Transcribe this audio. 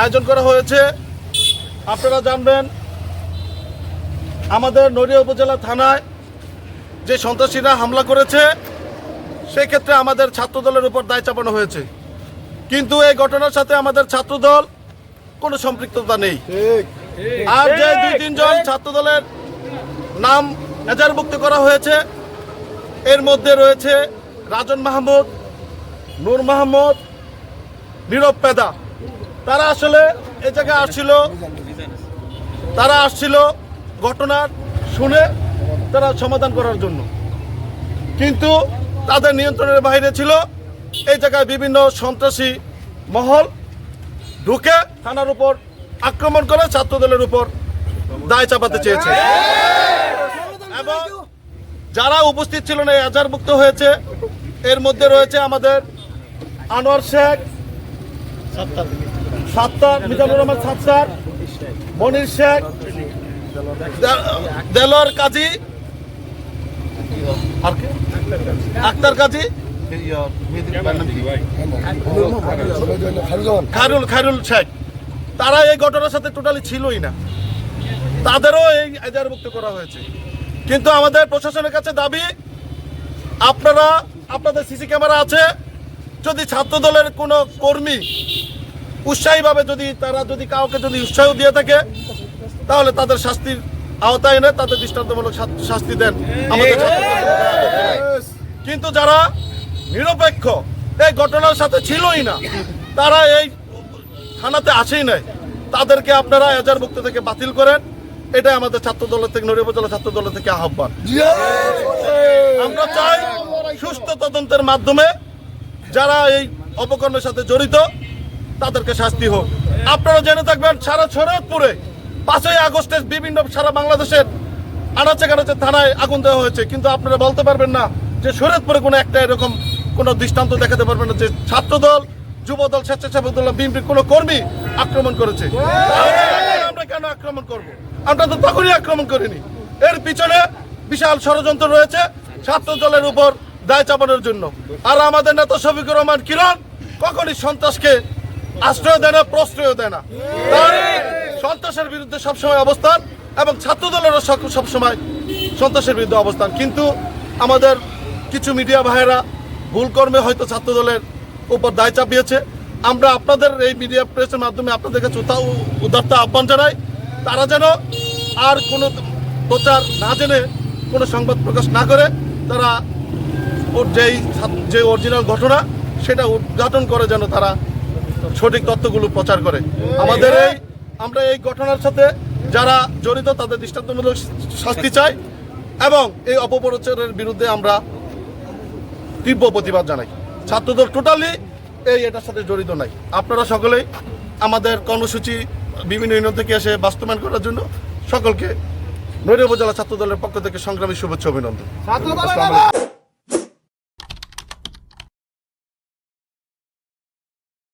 আয়োজন করা হয়েছে। আপনারা জানবেন আমাদের নড়িয়া উপজেলা থানায় যে সন্ত্রাসীরা হামলা করেছে সেক্ষেত্রে আমাদের ছাত্রদলের উপর দায় চাপানো হয়েছে। কিন্তু এই ঘটনার সাথে আমাদের ছাত্রদল কোনো সম্পৃক্ততা নেই। আর যে দুই তিনজন ছাত্রদলের নাম এজারভুক্ত করা হয়েছে এর মধ্যে রয়েছে রাজন মাহমুদ নূর মাহমুদ নীরব পেদা। তারা আসলে এ জায়গায় আসছিল, তারা আসছিল ঘটনার শুনে তারা সমাধান করার জন্য। কিন্তু তাদের নিয়ন্ত্রণের বাইরে ছিল, এই জায়গায় বিভিন্ন সন্ত্রাসী মহল ঢুকে থানার উপর আক্রমণ করে ছাত্রদলের উপর দায় চাপাতে চেয়েছে। এবং যারা উপস্থিত ছিল না এজারভুক্ত হয়েছে, এর মধ্যে রয়েছে আমাদের আনোয়ার শেখ সাত্তার মিজানুর রহমান সাত্তার মনির শেখ দেলোয়ার কাজী আক্তার কাজী। খায়রুল খায়রুল শেখ। তারা এই ঘটনার সাথে টোটালি ছিলই না। তাদেরও এই এজারভুক্ত করা হয়েছে। কিন্তু আমাদের প্রশাসনের কাছে দাবি, আপনারা, আপনাদের সিসি ক্যামেরা আছে যদি ছাত্র দলের কোনো কর্মী উৎসাহীভাবে যদি তারা যদি কাউকে যদি উৎসাহ দিয়ে থাকে তাহলে তাদের শাস্তির আওতায় এনে তাদের দৃষ্টান্তমূলক শাস্তি দেন আমাদের কিন্তু যারা নিরপেক্ষ এই ঘটনার সাথে ছিলই না তারা এই থানাতে আসেই নাই। তাদেরকে আপনারা এজার এজারভুক্ত থেকে বাতিল করেন। এটাই আমাদের ছাত্র দলের থেকে নড়িয়া উপজেলা ছাত্র দলের থেকে আহ্বান। আমরা চাই সুস্থ তদন্তের মাধ্যমে যারা এই অপকর্মের সাথে জড়িত, তাদেরকে শাস্তি হোক। আপনারা জেনে থাকবেন, সারা শরৎপুরে পাঁচই আগস্টে বিভিন্ন সারা বাংলাদেশের আনাচে কানাচে থানায় আগুন দেওয়া হয়েছে। কিন্তু আপনারা বলতে পারবেন না যে শরৎপুরে কোনো একটা এরকম কোনো দৃষ্টান্ত দেখাতে পারবেন না যে ছাত্রদল, যুবদল স্বেচ্ছাসেবক দল বিএনপির কোনো কর্মী আক্রমণ করেছে। আমরা কেন আক্রমণ করব? আমরা তো তখনই আক্রমণ করিনি। এর পিছনে বিশাল ষড়যন্ত্র রয়েছে। ছাত্র দলের উপর দায় চাপানোর জন্য। আর আমাদের নেতা শফিকুর রহমান কিরণ কখনই সন্ত্রাসকে আশ্রয় দেয় না প্রশ্রয় দেয় না। তার সন্ত্রাসের বিরুদ্ধে সবসময় অবস্থান এবং ছাত্র দলেরও সবসময় সন্ত্রাসের বিরুদ্ধে অবস্থান। কিন্তু আমাদের কিছু মিডিয়া ভাইয়েরা ভুল কর্মে হয়তো ছাত্র দলের উপর দায় চাপিয়েছে। আমরা আপনাদের এই মিডিয়া প্রেসের মাধ্যমে আপনাদের কাছে উদারতা আহ্বান জানাই, তারা যেন আর কোনো প্রচার না জেনে কোনো সংবাদ প্রকাশ না করে, তারা ওর যেই যে অরিজিনাল ঘটনা, সেটা উদ্ঘাটন করে যেন তারা সঠিক তথ্যগুলো প্রচার করে। আমাদের এই, আমরা এই ঘটনার সাথে যারা জড়িত, তাদের দৃষ্টান্তমূলক শাস্তি চাই এবং এই অপপ্রচারের বিরুদ্ধে আমরা তীব্র প্রতিবাদ জানাই। ছাত্রদল টোটালি এই এটার সাথে জড়িত নাই। আপনারা সকলেই আমাদের কর্মসূচি বিভিন্ন ইউনিয়ন থেকে এসে বাস্তবায়ন করার জন্য সকলকে নৈর উপজেলা ছাত্র দলের পক্ষ থেকে সংগ্রামী শুভেচ্ছা অভিনন্দন।